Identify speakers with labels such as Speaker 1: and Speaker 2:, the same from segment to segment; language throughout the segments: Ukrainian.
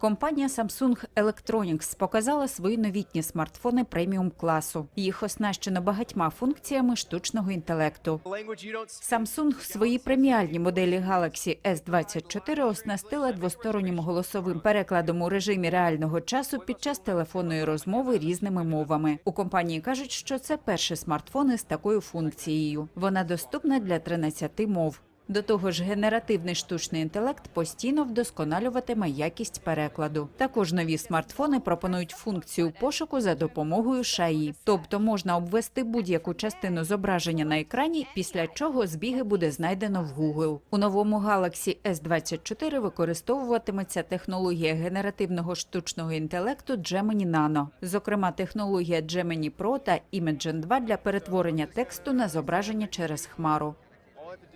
Speaker 1: Компанія Samsung Electronics показала свої новітні смартфони преміум класу. Їх оснащено багатьма функціями штучного інтелекту. Samsung свої преміальні моделі Galaxy S24 оснастила двостороннім голосовим перекладом у режимі реального часу під час телефонної розмови різними мовами. У компанії кажуть, що це перші смартфони з такою функцією. Вона доступна для 13 мов. До того ж, генеративний штучний інтелект постійно вдосконалюватиме якість перекладу. Також нові смартфони пропонують функцію пошуку за допомогою шаї, тобто можна обвести будь-яку частину зображення на екрані, після чого збіги буде знайдено в Google. У новому Galaxy S24 використовуватиметься технологія генеративного штучного інтелекту Gemini Nano, зокрема технологія Gemini Pro та Imagen 2 для перетворення тексту на зображення через хмару.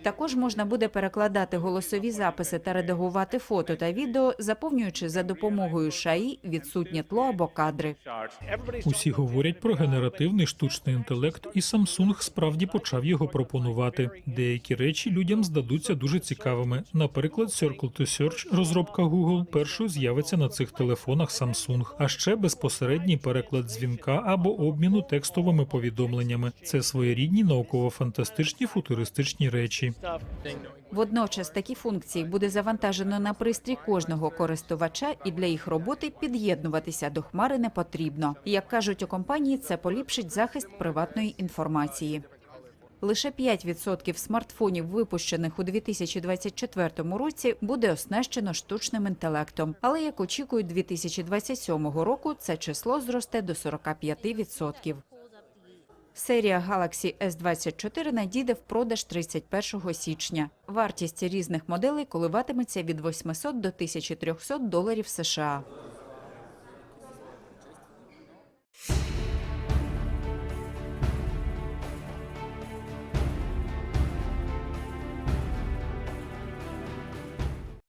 Speaker 1: Також можна буде перекладати голосові записи та редагувати фото та відео, заповнюючи за допомогою шаї відсутнє тло або кадри.
Speaker 2: Усі говорять про генеративний штучний інтелект, і Samsung справді почав його пропонувати. Деякі речі людям здадуться дуже цікавими. Наприклад, Circle to Search, розробка Google, першою з'явиться на цих телефонах Samsung, а ще безпосередній переклад дзвінка або обміну текстовими повідомленнями. Це своєрідні науково-фантастичні футуристичні речі.
Speaker 1: Водночас такі функції буде завантажено на пристрій кожного користувача, і для їх роботи під'єднуватися до хмари не потрібно. Як кажуть у компанії, це поліпшить захист приватної інформації. Лише 5% смартфонів, випущених у 2024 році, буде оснащено штучним інтелектом. Але як очікують 2027 року, це число зросте до 45%. Серія Galaxy S24 надійде в продаж 31 січня. Вартість різних моделей коливатиметься від 800 до 1300 доларів США.